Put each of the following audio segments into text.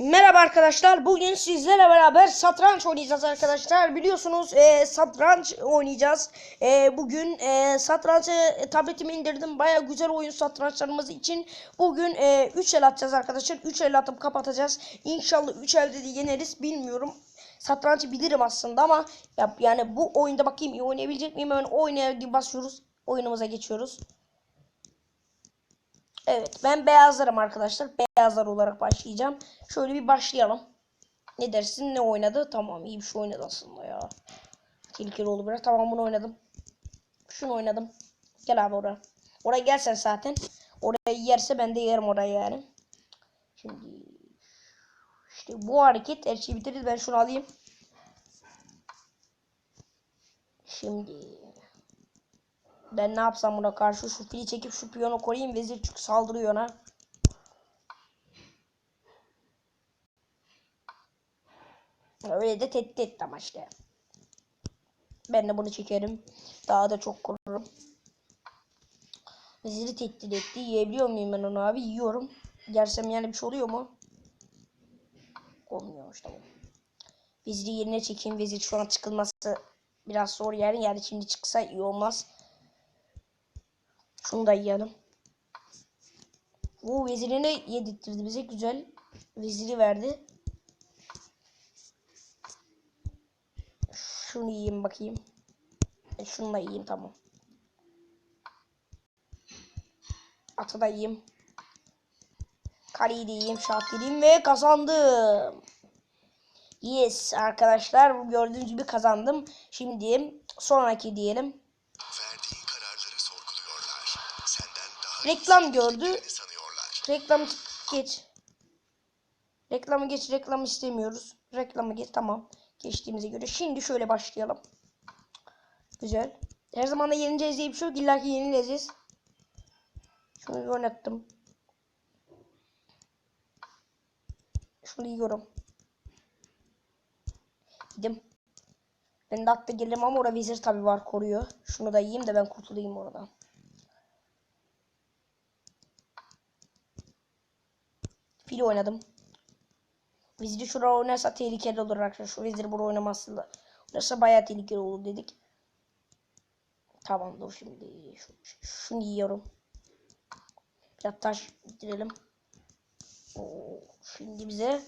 Merhaba arkadaşlar. Bugün sizlerle beraber satranç oynayacağız arkadaşlar. Biliyorsunuz e, satranç oynayacağız. E, bugün e, satrancı e, tabletime indirdim. Baya güzel oyun satrançlarımız için. Bugün 3 el atacağız arkadaşlar. 3 el atıp kapatacağız. İnşallah 3 elde de yeneriz. Bilmiyorum. Satrancı bilirim aslında ama ya, yani bu oyunda bakayım iyi oynayabilecek miyim? Hemen oynaya basıyoruz. Oyunumuza geçiyoruz. Evet ben beyazlarım arkadaşlar. Beyazlar olarak başlayacağım. Şöyle bir başlayalım. Ne dersin ne oynadı? Tamam iyi bir şey oynadı aslında ya. Tehlikeli oldu biraz. Tamam bunu oynadım. Şunu oynadım. Gel abi oraya. Oraya gelsen zaten. Oraya yerse ben de yerim oraya yani. Şimdi işte bu hareket her şeyi bitiririz. Ben şunu alayım. Şimdi ben ne yapsam buna karşı şu fili çekip şu piyonu koruyayım. Vezir çünkü saldırıyor ona. Öyle de tehdit etti ama işte. Ben de bunu çekerim. Daha da çok korurum. Veziri tehdit etti. Yiyebiliyor muyum ben onu abi? Yiyorum. Yersem yani bir şey oluyor mu? Olmuyor işte bu. Veziri yerine çekeyim. Vezir şu an çıkılması biraz zor yani. Yani şimdi çıksa iyi olmaz. Şunu da yiyelim. Bu vezirini yedirtti bize. Güzel. Veziri verdi. Şunu yiyeyim bakayım. E, şunu da yiyeyim tamam. Atı da yiyeyim. Kaleyi de yiyeyim. Şah ve kazandım. Yes arkadaşlar gördüğünüz gibi kazandım. Şimdi sonraki diyelim. Reklam gördü. Reklam geç. Reklamı geç. Reklam istemiyoruz. Reklamı geç. Tamam. Geçtiğimize göre. Şimdi şöyle başlayalım. Güzel. Her zaman da yenileceğiz diye bir şey yok. İlla ki yenileceğiz. Şunu bir oynattım. Şunu yiyorum. Gidim. Ben de hatta gelirim ama orada vezir tabi var koruyor. Şunu da yiyeyim de ben kurtulayım oradan. Fil oynadım. Veziri şuraya oynarsa tehlikeli olur arkadaşlar. Şu veziri buraya oynaması oynarsa bayağı tehlikeli olur dedik. Tamam dur şimdi. Şu, şunu yiyorum. Biraz taş bitirelim. Oo, şimdi bize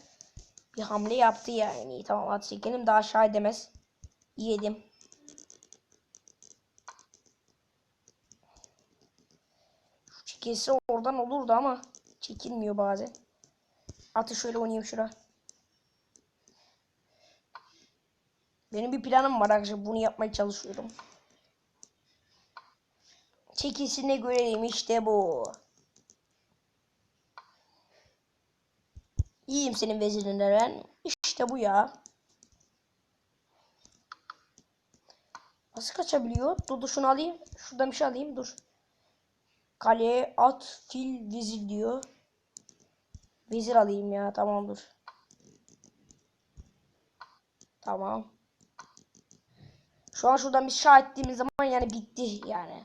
bir hamle yaptı yani. Tamam at çekelim daha aşağı edemez. Yedim. Şu çekilse oradan olurdu ama çekilmiyor bazen. Atı şöyle oynayayım şura. Benim bir planım var arkadaşlar. Bunu yapmaya çalışıyorum. Çekilsine görelim işte bu. İyiyim senin vezirinde ben. İşte bu ya. Nasıl kaçabiliyor? Dur dur şunu alayım. Şuradan bir şey alayım dur. Kaleye at fil vezir diyor. Vezir alayım ya tamamdır. Tamam. Şu an şuradan bir şah ettiğimiz zaman yani bitti yani.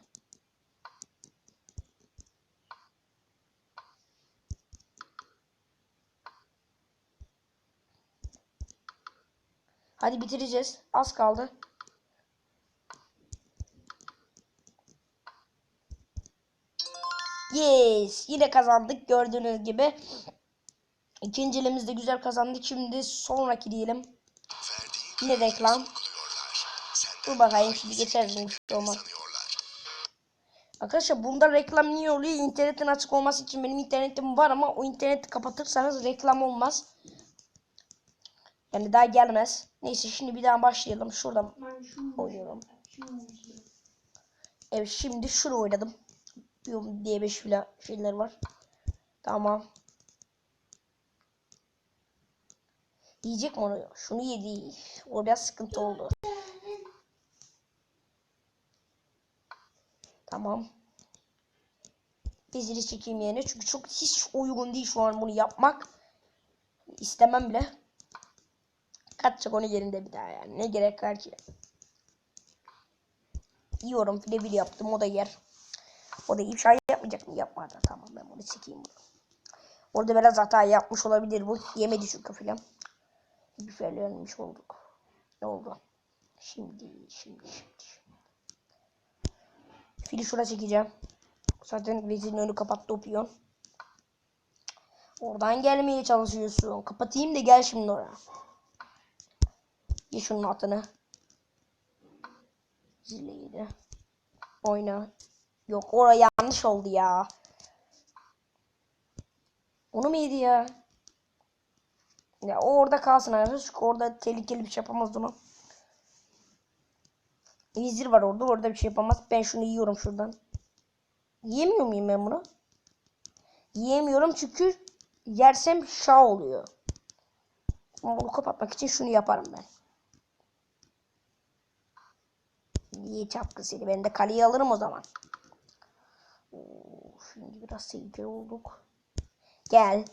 Hadi bitireceğiz. Az kaldı. Yes. Yine kazandık gördüğünüz gibi. İkinci elimizde güzel kazandık. Şimdi sonraki diyelim. Kararları reklam. Dur bakayım şimdi şey olmaz. Arkadaşlar bunda reklam niye oluyor? İnternetin açık olması için benim internetim var ama o interneti kapatırsanız reklam olmaz. Yani daha gelmez. Neyse şimdi bir daha başlayalım. Şuradan oynuyorum. Evet şimdi şunu oynadım. Diye 5 filan şeyler var. Tamam. Yiyecek mi onu? Şunu yedi. O biraz sıkıntı oldu. Tamam. Veziri çekeyim yerine. Çünkü çok hiç uygun değil şu an bunu yapmak. İstemem bile. Kaçacak onu yerinde bir daha yani. Ne gerek var ki? Yiyorum. File yaptım. O da yer. O da şey yapmayacak mı? Yapmadı. Tamam ben bunu çekeyim. Bunu. Orada biraz hata yapmış olabilir bu. Yemedi çünkü filan. Bir fellenmiş olduk. Ne oldu? Şimdi, şimdi, şimdi. Fili şuraya çekeceğim. Zaten vezirin önü kapattı o piyon. Oradan gelmeye çalışıyorsun. Kapatayım da gel şimdi oraya. Ye şunun atını. Zile. Oyna. Yok oraya yanlış oldu ya. Onu mu yedi ya? Ya o orada kalsın arkadaşlar. Çünkü orada tehlikeli bir şey yapamaz onu. Vizir var orada. Orada bir şey yapamaz. Ben şunu yiyorum şuradan. Yiyemiyor muyum ben bunu? Yiyemiyorum çünkü yersem şah oluyor. Bunu kapatmak için şunu yaparım ben. Niye çapkın seni? Ben de kaleyi alırım o zaman. Oo, şimdi biraz tehlikeli olduk. Gel.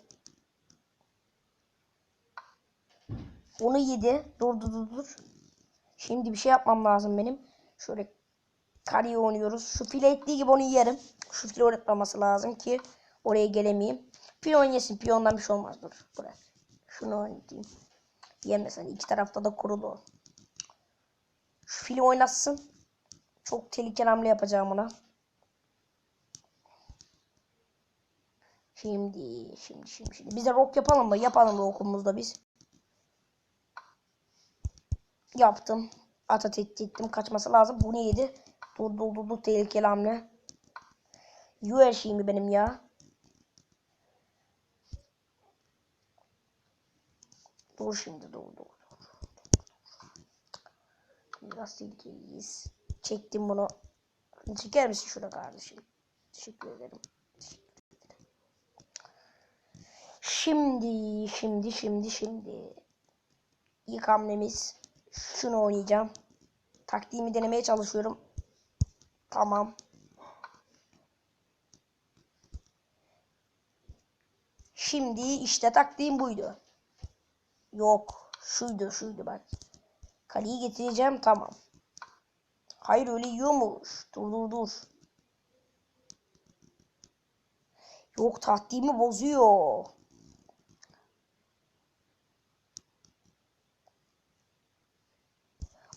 Onu yedi. Dur dur dur dur. Şimdi bir şey yapmam lazım benim. Şöyle kaleyi oynuyoruz. Şu file ettiği gibi onu yerim. Şu file oynatmaması lazım ki oraya gelemeyeyim. Piyon yesin. Piyondan bir şey olmaz. Dur. Bırak. Şunu oynatayım. Yemesin. İki tarafta da kurulu. Şu fili oynatsın. Çok tehlikeli hamle yapacağım ona. Şimdi, şimdi, şimdi, şimdi. Biz de rock yapalım mı? Yapalım rock'umuzda biz. Yaptım. Ata ettim. Kaçması lazım. Bu neydi? Dur dur dur dur. Tehlikeli hamle. Yu her şeyimi benim ya. Dur şimdi dur dur. Biraz tehlikeliyiz. Çektim bunu. Çeker misin şurada kardeşim? Teşekkür ederim. Şimdi, şimdi, şimdi, şimdi. İlk hamlemiz. Şunu oynayacağım. Taktiğimi denemeye çalışıyorum. Tamam. Şimdi işte taktiğim buydu. Yok. Şuydu şuydu bak. Kaleyi getireceğim tamam. Hayır öyle yiyormuş. Dur dur dur. Yok taktiğimi bozuyor.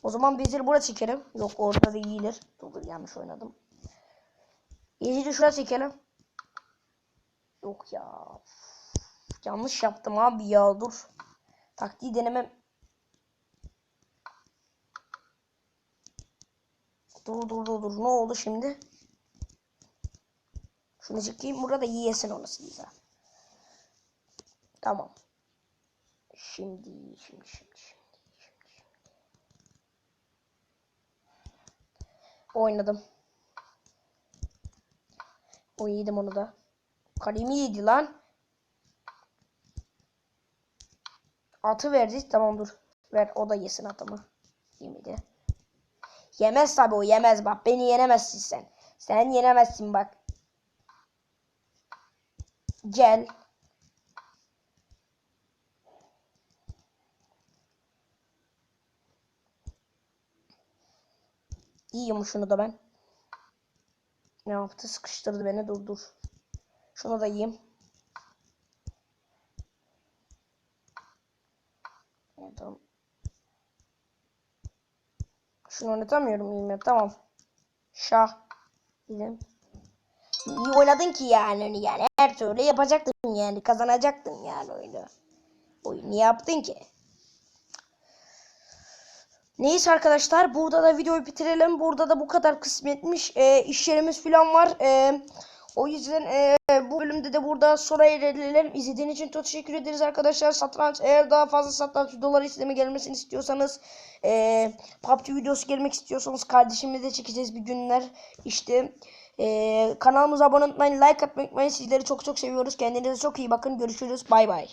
O zaman veziri buraya çekelim. Yok orada da yiyilir. Dur yanlış oynadım. Veziri şuraya çekelim. Yok ya. Yanlış yaptım abi ya dur. Taktiği denemem. Dur dur dur dur. Ne oldu şimdi? Şunu çekeyim. Burada yiyesin onu size. Tamam. Şimdi, şimdi, şimdi, şimdi. Oynadım. O yedim onu da. Kalemi yedi lan. Atı verdi. Tamam dur. Ver o da yesin atımı. Yemedi. Yemez tabi o yemez bak. Beni yenemezsin sen. Sen yenemezsin bak. Gel. Yiyeyim şunu da ben. Ne yaptı? Sıkıştırdı beni. Dur dur. Şunu da yiyeyim. Tamam. Şunu oynatamıyorum ya. Tamam. Şah. Dedim. İyi oynadın ki yani. Yani her türlü yapacaktın yani. Kazanacaktın yani oyunu. Oyunu yaptın ki. Neyse arkadaşlar burada da videoyu bitirelim. Burada da bu kadar kısmetmiş. E, iş yerimiz falan var. E, o yüzden e, bu bölümde de burada sona erelim. İzlediğiniz için çok teşekkür ederiz arkadaşlar. Satranç eğer daha fazla satranç videoları isteme gelmesini istiyorsanız e, PUBG videosu gelmek istiyorsanız kardeşimle de çekeceğiz bir günler. İşte e, kanalımıza abone olmayı, like atmayı. Sizleri çok çok seviyoruz. Kendinize çok iyi bakın. Görüşürüz. Bay bay.